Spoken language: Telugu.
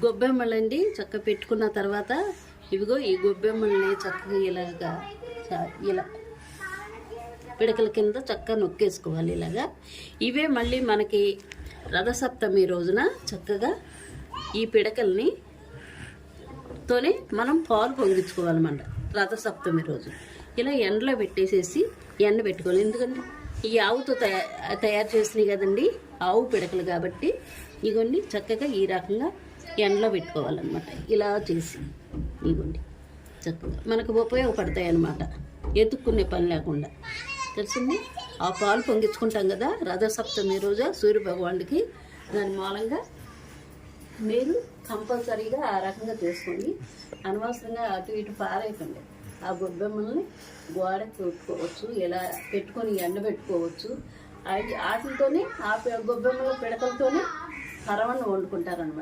గొబ్బెమ్మలండి చక్క పెట్టుకున్న తర్వాత ఇవిగో ఈ గొబ్బెమ్మల్ని చక్కగా ఇలాగా ఇలా పిడకల కింద చక్కగా నొక్కేసుకోవాలి ఇలాగా. ఇవే మళ్ళీ మనకి రథసప్తమి రోజున చక్కగా ఈ పిడకల్ని తోనే మనం పాలు పొంగించుకోవాలన్నమాట రథసప్తమి రోజు. ఇలా ఎండలో పెట్టేసేసి ఎండ పెట్టుకోవాలి. ఎందుకంటే ఈ ఆవుతో తయారు తయారు చేసినాయి కదండి ఆవు పిడకలు కాబట్టి ఇవన్నీ చక్కగా ఈ రకంగా ఎండలో పెట్టుకోవాలన్నమాట. ఇలా చేసి ఇవ్వండి చక్కగా. మనకు ఉపయోగపడతాయి అన్నమాట. ఎత్తుక్కునే పని లేకుండా. తెలిసింది? ఆ పాలు పొంగించుకుంటాం కదా రథసప్తమి రోజు సూర్య భగవానుడికి. దాని మూలంగా మీరు కంపల్సరీగా ఆ రకంగా చేసుకోండి అనవసరంగా అటు ఇటు పారేయకండి. ఆ గొబ్బెమ్మల్ని గోడకి పెట్టుకోవచ్చు ఇలా పెట్టుకొని ఎండ పెట్టుకోవచ్చు. వాటితోనే ఆ గొబ్బెమ్మల పిడకలతోనే పరవన్న వండుకుంటారనమాట